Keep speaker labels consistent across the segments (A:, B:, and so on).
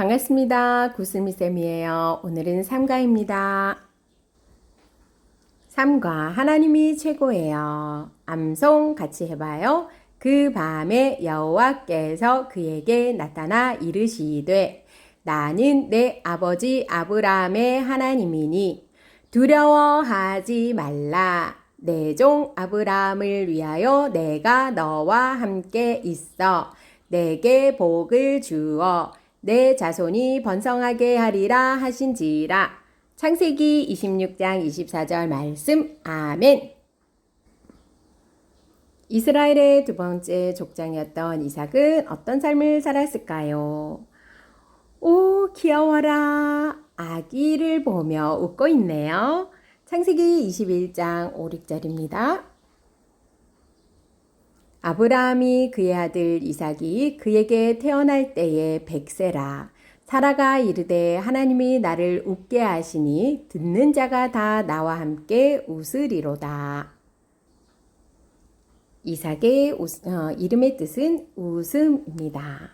A: 반갑습니다. 구스미쌤이에요. 오늘은 삼가입니다. 삼가 하나님이 최고예요. 암송 같이 해봐요. 그 밤에 여호와께서 그에게 나타나 이르시되 나는 내 아버지 아브라함의 하나님이니 두려워하지 말라. 내 종 아브라함을 위하여 내가 너와 함께 있어 내게 복을 주어 내 자손이 번성하게 하리라 하신지라. 창세기 26장 24절 말씀. 아멘. 이스라엘의 두 번째 족장이었던 이삭은 어떤 삶을 살았을까요? 오, 귀여워라. 아기를 보며 웃고 있네요. 창세기 21장 5, 6절입니다. 아브라함이 그의 아들 이삭이 그에게 태어날 때에 백세라. 사라가 이르되 하나님이 나를 웃게 하시니 듣는 자가 다 나와 함께 웃으리로다. 이삭의 웃, 어, 이름의 뜻은 웃음입니다.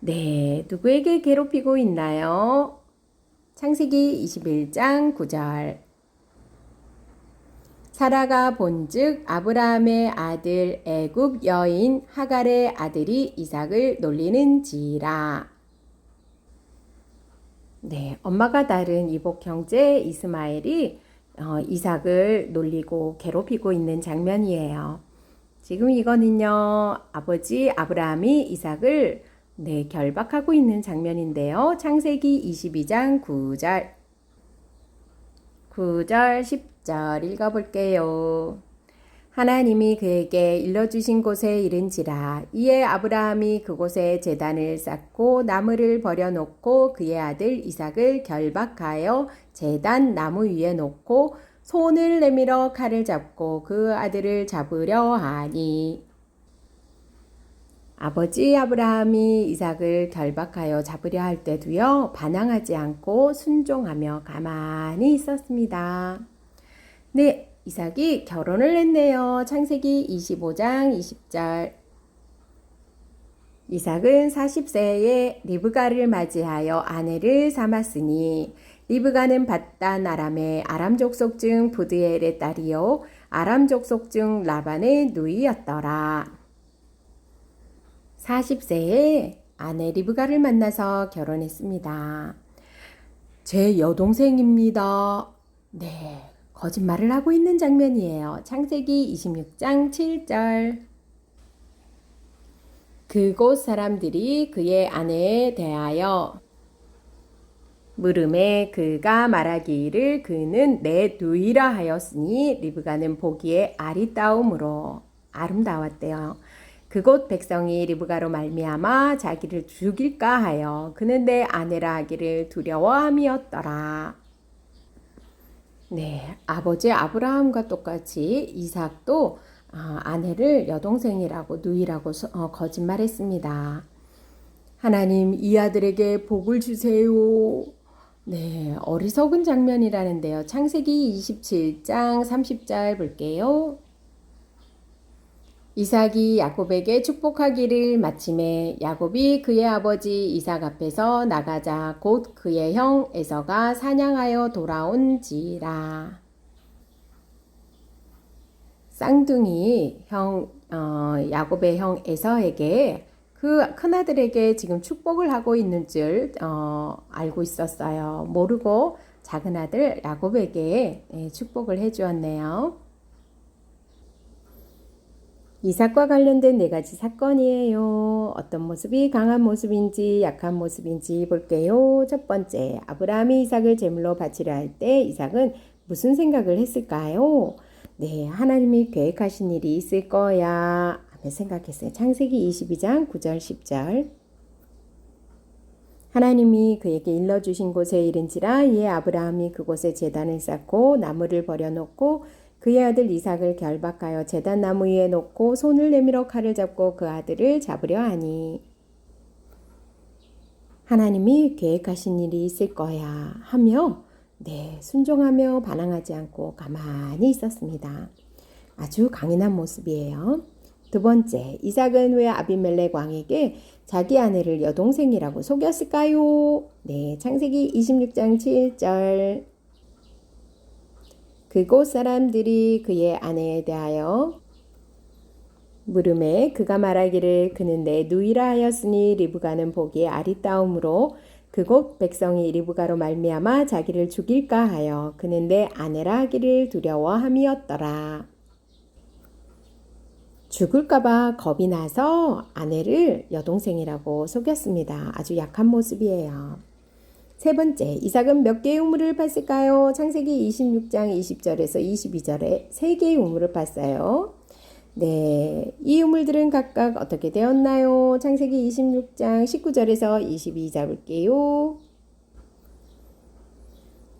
A: 네, 누구에게 괴롭히고 있나요? 창세기 21장 9절. 사라가 본즉 아브라함의 아들 애굽 여인 하갈의 아들이 이삭을 놀리는지라. 네, 엄마가 다른 이복 형제 이스마엘이 어, 이삭을 놀리고 괴롭히고 있는 장면이에요. 지금 이거는요, 아버지 아브라함이 이삭을 네, 결박하고 있는 장면인데요. 창세기 22장 9절. 9절, 10 절 읽어볼게요. 하나님이 그에게 일러주신 곳에 이른지라 이에 아브라함이 그곳에 제단을 쌓고 나무를 버려놓고 그의 아들 이삭을 결박하여 제단 나무 위에 놓고 손을 내밀어 칼을 잡고 그 아들을 잡으려 하니 아버지 아브라함이 이삭을 결박하여 잡으려 할 때도요 반항하지 않고 순종하며 가만히 있었습니다. 네, 이삭이 결혼을 했네요. 창세기 25장 20절. 이삭은 40세에 리브가를 맞이하여 아내를 삼았으니 리브가는 바단 아람의 아람 족속 중 부드엘의 딸이요 아람 족속 중 라반의 누이였더라. 40세에 아내 리브가를 만나서 결혼했습니다. 제 여동생입니다. 네, 거짓말을 하고 있는 장면이에요. 창세기 26장 7절. 그곳 사람들이 그의 아내에 대하여 물음에 그가 말하기를 그는 내 누이라 하였으니 리브가는 보기에 아리따움으로 아름다웠대요. 그곳 백성이 리브가로 말미암아 자기를 죽일까 하여 그는 내 아내라 하기를 두려워함이었더라. 네, 아버지 아브라함과 똑같이 이삭도 어, 아내를 여동생이라고 누이라고 어, 거짓말했습니다. 하나님 이 아들에게 복을 주세요. 네, 어리석은 장면이라는데요. 창세기 27장 30절 볼게요. 이삭이 야곱에게 축복하기를 마침에 야곱이 그의 아버지 이삭 앞에서 나가자 곧 그의 형 에서가 사냥하여 돌아온지라. 쌍둥이 형 어, 야곱의 형 에서에게 그 큰아들에게 지금 축복을 하고 있는 줄 어, 알고 있었어요. 모르고 작은 아들 야곱에게 예, 축복을 해주었네요. 이삭과 관련된 네 가지 사건이에요. 어떤 모습이 강한 모습인지 약한 모습인지 볼게요. 첫 번째, 아브라함이 이삭을 제물로 바치려 할 때 이삭은 무슨 생각을 했을까요? 네, 하나님이 계획하신 일이 있을 거야. 하며 생각했어요. 창세기 22장 9절 10절. 하나님이 그에게 일러주신 곳에 이른지라 이에 아브라함이 그곳에 제단을 쌓고 나무를 버려놓고 그의 아들 이삭을 결박하여 제단 나무 위에 놓고 손을 내밀어 칼을 잡고 그 아들을 잡으려 하니 하나님이 계획하신 일이 있을 거야 하며 네 순종하며 반항하지 않고 가만히 있었습니다. 아주 강인한 모습이에요. 두 번째, 이삭은 왜 아비멜렉 왕에게 자기 아내를 여동생이라고 속였을까요? 네, 창세기 26장 7절. 그곳 사람들이 그의 아내에 대하여 물음에 그가 말하기를 그는 내 누이라 하였으니 리브가는 보기에 아리따움으로 그곳 백성이 리브가로 말미암아 자기를 죽일까 하여 그는 내 아내라 하기를 두려워함이었더라. 죽을까봐 겁이 나서 아내를 여동생이라고 속였습니다. 아주 약한 모습이에요. 세 번째, 이삭은 몇 개의 우물을 팠을까요? 창세기 26장 20절에서 22절에 세 개의 우물을 팠어요. 네, 이 우물들은 각각 어떻게 되었나요? 창세기 26장 19절에서 22절 볼게요.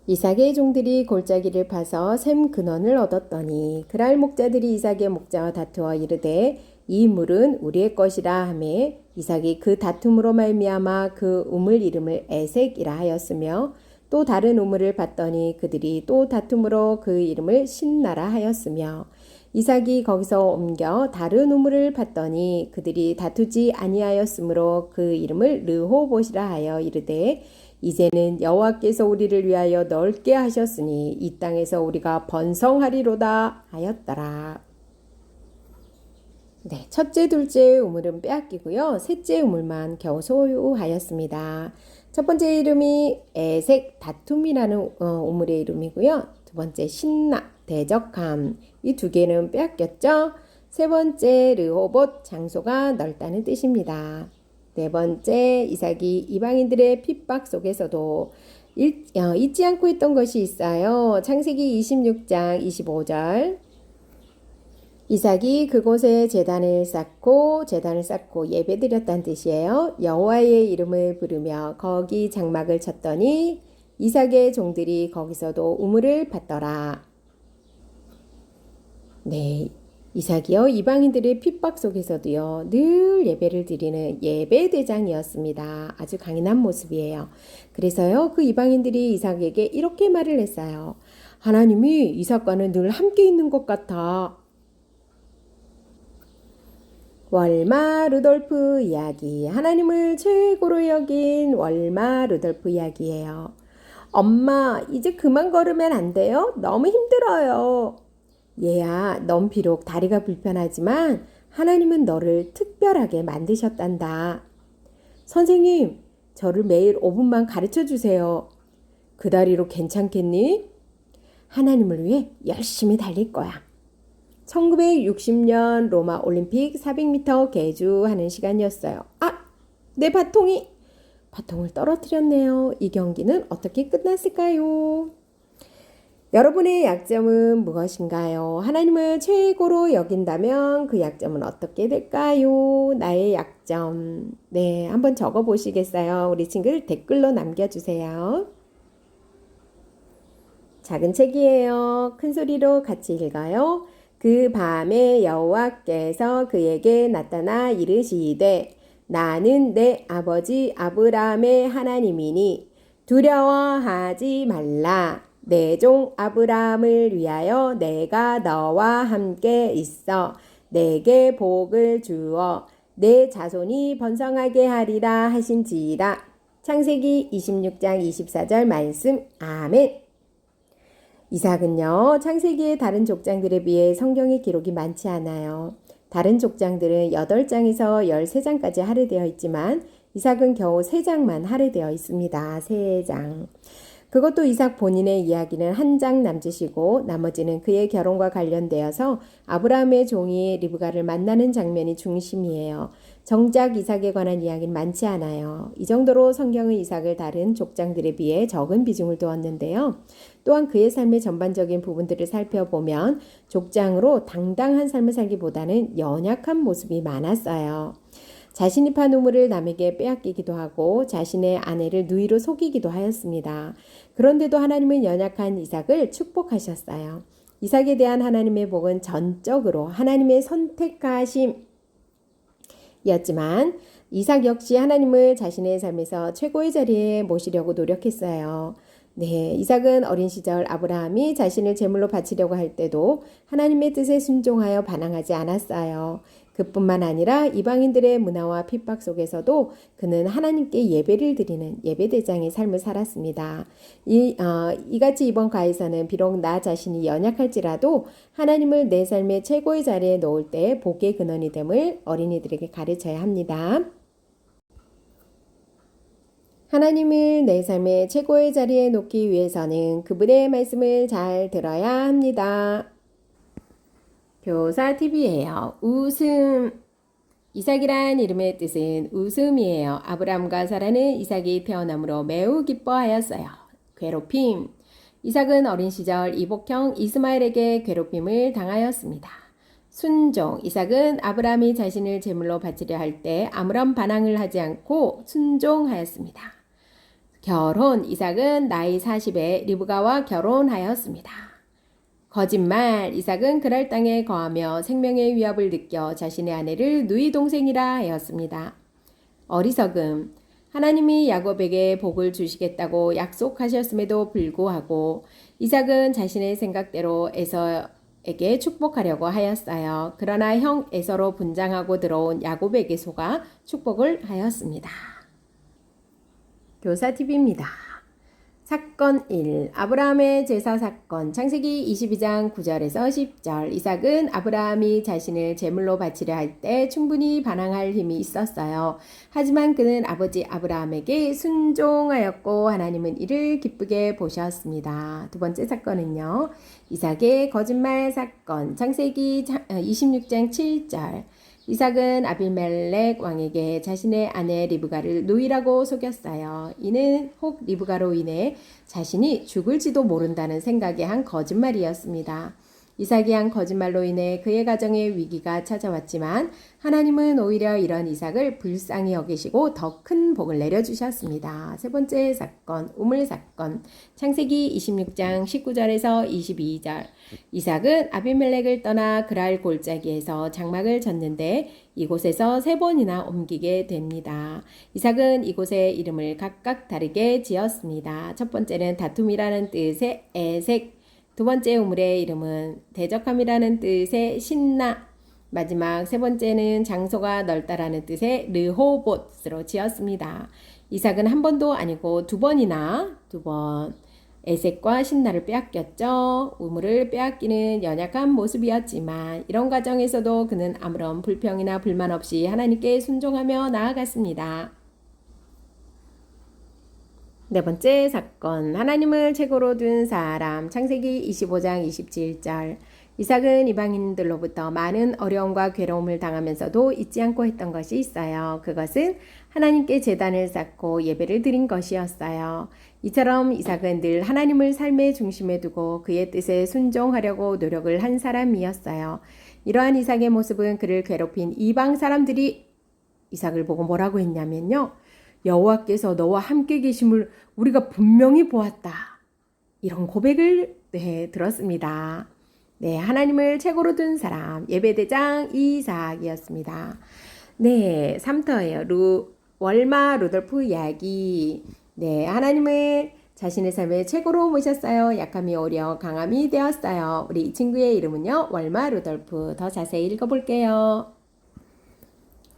A: 이삭의 종들이 골짜기를 파서 샘 근원을 얻었더니 그랄 목자들이 이삭의 목자와 다투어 이르되 이 물은 우리의 것이라 하매 이삭이 그 다툼으로 말미암아 그 우물 이름을 에색이라 하였으며 또 다른 우물을 봤더니 그들이 또 다툼으로 그 이름을 신나라 하였으며 이삭이 거기서 옮겨 다른 우물을 봤더니 그들이 다투지 아니하였으므로 그 이름을 르호봇이라 하여 이르되 이제는 여호와께서 우리를 위하여 넓게 하셨으니 이 땅에서 우리가 번성하리로다 하였더라. 네, 첫째, 둘째 우물은 빼앗기고요. 셋째 우물만 겨우 소유하였습니다. 첫 번째 이름이 애색 다툼이라는 어, 우물의 이름이고요. 두 번째 신나 대적함 이 두 개는 빼앗겼죠. 세 번째 르호봇 장소가 넓다는 뜻입니다. 네 번째 이삭이 이방인들의 핍박 속에서도 일, 어, 잊지 않고 있던 것이 있어요. 창세기 26장 25절 이삭이 그곳에 제단을 쌓고 제단을 쌓고 예배드렸다는 뜻이에요. 여호와의 이름을 부르며 거기 장막을 쳤더니 이삭의 종들이 거기서도 우물을 받더라. 네, 이삭이요 이방인들의 핍박 속에서도요 늘 예배를 드리는 예배 대장이었습니다. 아주 강인한 모습이에요. 그래서요 그 이방인들이 이삭에게 이렇게 말을 했어요. 하나님이 이삭과는 늘 함께 있는 것 같아. 월마 루돌프 이야기. 하나님을 최고로 여긴 월마 루돌프 이야기예요. 엄마, 이제 그만 걸으면 안 돼요? 너무 힘들어요. 얘야, 넌 비록 다리가 불편하지만 하나님은 너를 특별하게 만드셨단다. 선생님, 저를 매일 5분만 가르쳐 주세요. 그 다리로 괜찮겠니? 하나님을 위해 열심히 달릴 거야. 1960년 로마 올림픽 400m 개주하는 시간이었어요. 아, 내 바통이 바통을 떨어뜨렸네요. 이 경기는 어떻게 끝났을까요? 여러분의 약점은 무엇인가요? 하나님을 최고로 여긴다면 그 약점은 어떻게 될까요? 나의 약점. 네, 한번 적어 보시겠어요? 우리 친구들 댓글로 남겨주세요. 작은 책이에요. 큰 소리로 같이 읽어요. 그 밤에 여호와께서 그에게 나타나 이르시되 나는 내 아버지 아브라함의 하나님이니 두려워하지 말라. 내 종 아브라함을 위하여 내가 너와 함께 있어 내게 복을 주어 내 자손이 번성하게 하리라 하신지라. 창세기 26장 24절 말씀. 아멘. 이삭은요, 창세기의 다른 족장들에 비해 성경의 기록이 많지 않아요. 다른 족장들은 8장에서 13장까지 할애되어 있지만 이삭은 겨우 3장만 할애되어 있습니다. 3장. 그것도 이삭 본인의 이야기는 한 장 남짓이고 나머지는 그의 결혼과 관련되어서 아브라함의 종이 리브가를 만나는 장면이 중심이에요. 정작 이삭에 관한 이야기는 많지 않아요. 이 정도로 성경의 이삭을 다른 족장들에 비해 적은 비중을 두었는데요. 또한 그의 삶의 전반적인 부분들을 살펴보면 족장으로 당당한 삶을 살기보다는 연약한 모습이 많았어요. 자신이 판 우물을 남에게 빼앗기기도 하고 자신의 아내를 누이로 속이기도 하였습니다. 그런데도 하나님은 연약한 이삭을 축복하셨어요. 이삭에 대한 하나님의 복은 전적으로 하나님의 선택하심 이었지만 이삭 역시 하나님을 자신의 삶에서 최고의 자리에 모시려고 노력했어요. 네, 이삭은 어린 시절 아브라함이 자신을 제물로 바치려고 할 때도 하나님의 뜻에 순종하여 반항하지 않았어요. 그뿐만 아니라 이방인들의 문화와 핍박 속에서도 그는 하나님께 예배를 드리는 예배대장의 삶을 살았습니다. 이, 어, 이같이 이번 가에서는 비록 나 자신이 연약할지라도 하나님을 내 삶의 최고의 자리에 놓을 때 복의 근원이 됨을 어린이들에게 가르쳐야 합니다. 하나님을 내 삶의 최고의 자리에 놓기 위해서는 그분의 말씀을 잘 들어야 합니다. 교사 TV예요. 웃음. 이삭이란 이름의 뜻은 웃음이에요. 아브람과 사라는 이삭이 태어남으로 매우 기뻐하였어요. 괴롭힘. 이삭은 어린 시절 이복형 이스마엘에게 괴롭힘을 당하였습니다. 순종. 이삭은 아브라함이 자신을 제물로 바치려 할 때 아무런 반항을 하지 않고 순종하였습니다. 결혼. 이삭은 나이 40에 리브가와 결혼하였습니다. 거짓말. 이삭은 그랄 땅에 거하며 생명의 위협을 느껴 자신의 아내를 누이 동생이라 하였습니다. 어리석음. 하나님이 야곱에게 복을 주시겠다고 약속하셨음에도 불구하고 이삭은 자신의 생각대로 에서에게 축복하려고 하였어요. 그러나 형 에서로 분장하고 들어온 야곱에게 속아 축복을 하였습니다. 교사 팁입니다. 사건 1. 아브라함의 제사 사건. 창세기 22장 9절에서 10절. 이삭은 아브라함이 자신을 제물로 바치려 할 때 충분히 반항할 힘이 있었어요. 하지만 그는 아버지 아브라함에게 순종하였고 하나님은 이를 기쁘게 보셨습니다. 두 번째 사건은요. 이삭의 거짓말 사건. 창세기 26장 7절. 이삭은 아비멜렉 왕에게 자신의 아내 리브가를 누이라고 속였어요. 이는 혹 리브가로 인해 자신이 죽을지도 모른다는 생각에 한 거짓말이었습니다. 이삭이 한 거짓말로 인해 그의 가정에 위기가 찾아왔지만 하나님은 오히려 이런 이삭을 불쌍히 여기시고 더 큰 복을 내려주셨습니다. 세 번째 사건, 우물 사건. 창세기 26장 19절에서 22절. 이삭은 아비멜렉을 떠나 그랄 골짜기에서 장막을 졌는데 이곳에서 세 번이나 옮기게 됩니다. 이삭은 이곳의 이름을 각각 다르게 지었습니다. 첫 번째는 다툼이라는 뜻의 에색, 두 번째 우물의 이름은 대적함이라는 뜻의 신나, 마지막 세 번째는 장소가 넓다라는 뜻의 르호봇으로 지었습니다. 이삭은 한 번도 아니고 두 번이나 두 번 에색과 신나를 빼앗겼죠. 우물을 빼앗기는 연약한 모습이었지만 이런 과정에서도 그는 아무런 불평이나 불만 없이 하나님께 순종하며 나아갔습니다. 네 번째 사건 하나님을 최고로 둔 사람 창세기 25장 27절 이삭은 이방인들로부터 많은 어려움과 괴로움을 당하면서도 잊지 않고 했던 것이 있어요. 그것은 하나님께 재단을 쌓고 예배를 드린 것이었어요. 이처럼 이삭은 늘 하나님을 삶의 중심에 두고 그의 뜻에 순종하려고 노력을 한 사람이었어요. 이러한 이삭의 모습은 그를 괴롭힌 이방 사람들이 이삭을 보고 뭐라고 했냐면요. 여호와께서 너와 함께 계심을 우리가 분명히 보았다. 이런 고백을 네, 들었습니다. 네, 하나님을 최고로 둔 사람 예배대장 이삭이었습니다. 네, 3터예요. 루 월마 루돌프 이야기. 네, 하나님을 자신의 삶에 최고로 모셨어요. 약함이 오려 강함이 되었어요. 우리 이 친구의 이름은요. 월마 루돌프. 더 자세히 읽어볼게요.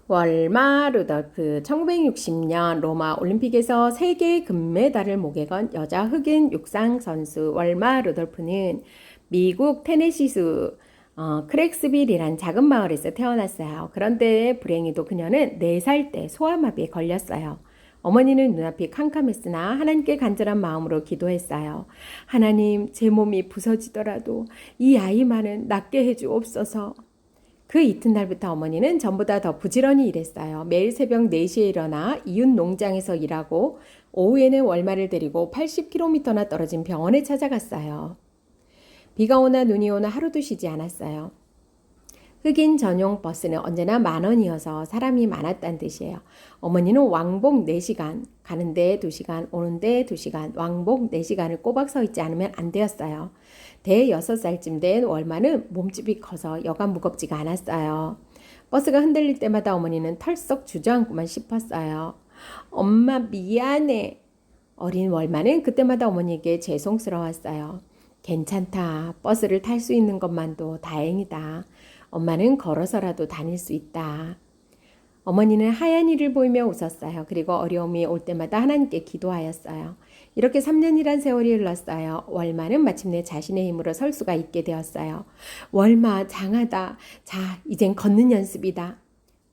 A: 월마 루돌프 1960년 로마 올림픽에서 세계 금메달을 목에 건 여자 흑인 육상 선수 월마 루돌프는 미국 테네시주 어, 크렉스빌이란 작은 마을에서 태어났어요. 그런데 불행히도 그녀는 4살 때 소아마비에 걸렸어요. 어머니는 눈앞이 캄캄했으나 하나님께 간절한 마음으로 기도했어요. 하나님, 제 몸이 부서지더라도 이 아이만은 낫게 해주옵소서. 그 이튿날부터 어머니는 전보다 더 부지런히 일했어요. 매일 새벽 4시에 일어나 이웃 농장에서 일하고 오후에는 월말을 데리고 80km나 떨어진 병원에 찾아갔어요. 비가 오나 눈이 오나 하루도 쉬지 않았어요. 흑인 전용 버스는 언제나 만 원이어서 사람이 많았다는 뜻이에요. 어머니는 왕복 4시간, 가는데 2시간, 오는데 2시간, 왕복 4시간을 꼬박 서 있지 않으면 안 되었어요. 대 6살쯤 된 월마는 몸집이 커서 여간 무겁지가 않았어요. 버스가 흔들릴 때마다 어머니는 털썩 주저앉고만 싶었어요. 엄마 미안해. 어린 월마는 그때마다 어머니에게 죄송스러웠어요. 괜찮다. 버스를 탈 수 있는 것만도 다행이다. 엄마는 걸어서라도 다닐 수 있다. 어머니는 하얀 이를 보이며 웃었어요. 그리고 어려움이 올 때마다 하나님께 기도하였어요. 이렇게 3년이란 세월이 흘렀어요. 월마는 마침내 자신의 힘으로 설 수가 있게 되었어요. 월마 장하다. 자, 이젠 걷는 연습이다.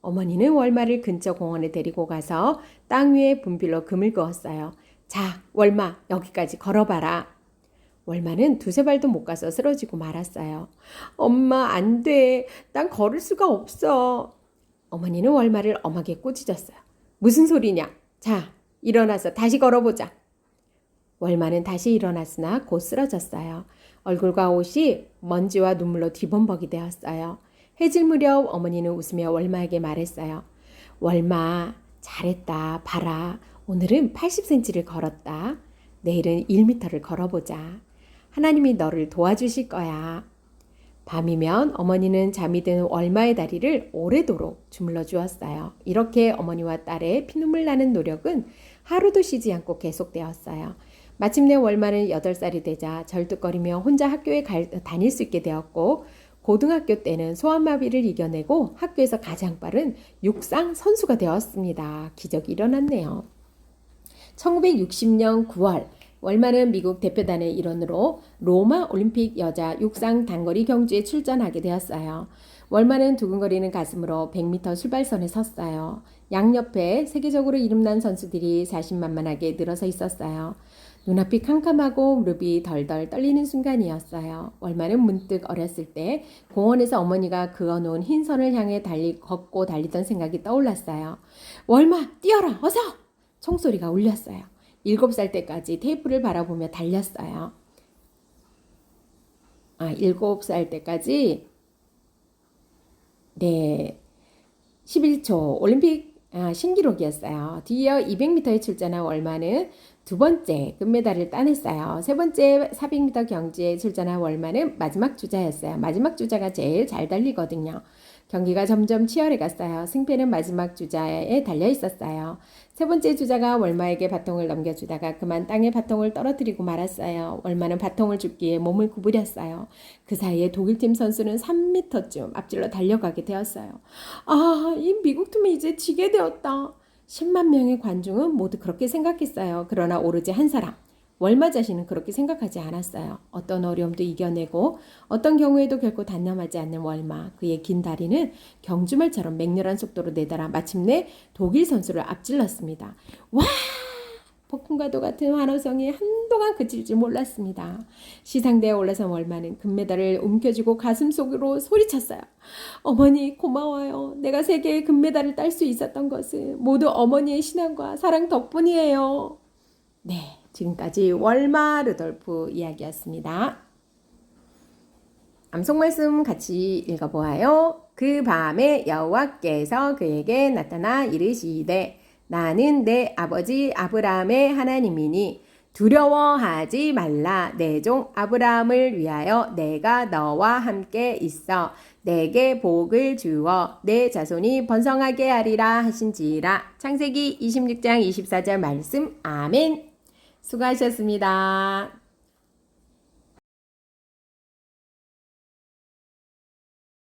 A: 어머니는 월마를 근처 공원에 데리고 가서 땅 위에 분필로 금을 그었어요. 자, 월마 여기까지 걸어봐라. 월마는 두세 발도 못 가서 쓰러지고 말았어요. 엄마 안 돼. 난 걸을 수가 없어. 어머니는 월마를 엄하게 꾸짖었어요. 무슨 소리냐? 자, 일어나서 다시 걸어보자. 월마는 다시 일어났으나 곧 쓰러졌어요. 얼굴과 옷이 먼지와 눈물로 뒤범벅이 되었어요. 해질 무렵 어머니는 웃으며 월마에게 말했어요. 월마, 잘했다. 봐라. 오늘은 80cm를 걸었다. 내일은 1m를 걸어보자. 하나님이 너를 도와주실 거야. 밤이면 어머니는 잠이 든 월마의 다리를 오래도록 주물러 주었어요. 이렇게 어머니와 딸의 피눈물 나는 노력은 하루도 쉬지 않고 계속되었어요. 마침내 월마는 8살이 되자 절뚝거리며 혼자 학교에 갈, 다닐 수 있게 되었고 고등학교 때는 소아마비를 이겨내고 학교에서 가장 빠른 육상 선수가 되었습니다. 기적이 일어났네요. 1960년 9월 월마는 미국 대표단의 일원으로 로마 올림픽 여자 육상 단거리 경주에 출전하게 되었어요. 월마는 두근거리는 가슴으로 100m 출발선에 섰어요. 양옆에 세계적으로 이름난 선수들이 자신만만하게 늘어서 있었어요. 눈앞이 캄캄하고 무릎이 덜덜 떨리는 순간이었어요. 월마는 문득 어렸을 때 공원에서 어머니가 그어놓은 흰 선을 향해 달리 걷고 달리던 생각이 떠올랐어요. 월마 뛰어라 어서! 총소리가 울렸어요. 일곱 살 때까지 테이프를 바라보며 달렸어요. 아, 일곱 살 때까지 네 11초 올림픽 아, 신기록이었어요. 뒤이어 200m에 출전한 월마는 두 번째 금메달을 따냈어요. 세 번째 400m 경주에 출전한 월마는 마지막 주자였어요. 마지막 주자가 제일 잘 달리거든요. 경기가 점점 치열해 갔어요. 승패는 마지막 주자에 달려 있었어요. 세 번째 주자가 월마에게 바통을 넘겨주다가 그만 땅에 바통을 떨어뜨리고 말았어요. 월마는 바통을 줍기에 몸을 구부렸어요. 그 사이에 독일팀 선수는 3m쯤 앞질러 달려가게 되었어요. 아, 이 미국 팀이 이제 지게 되었다. 10만 명의 관중은 모두 그렇게 생각했어요. 그러나 오로지 한 사람, 월마 자신은 그렇게 생각하지 않았어요. 어떤 어려움도 이겨내고 어떤 경우에도 결코 단념하지 않는 월마. 그의 긴 다리는 경주말처럼 맹렬한 속도로 내달아 마침내 독일 선수를 앞질렀습니다. 와! 폭풍과도 같은 환호성이 한동안 그칠지 몰랐습니다. 시상대에 올라선 월마는 금메달을 움켜쥐고 가슴 속으로 소리쳤어요. 어머니 고마워요. 내가 세계의 금메달을 딸 수 있었던 것은 모두 어머니의 신앙과 사랑 덕분이에요. 네, 지금까지 월마 루돌프 이야기였습니다. 암송 말씀 같이 읽어보아요. 그 밤에 여호와께서 그에게 나타나 이르시되 나는 내 아버지 아브라함의 하나님이니 두려워하지 말라 내 종 아브라함을 위하여 내가 너와 함께 있어 내게 복을 주어 내 자손이 번성하게 하리라 하신지라 창세기 26장 24절 말씀 아멘 수고하셨습니다.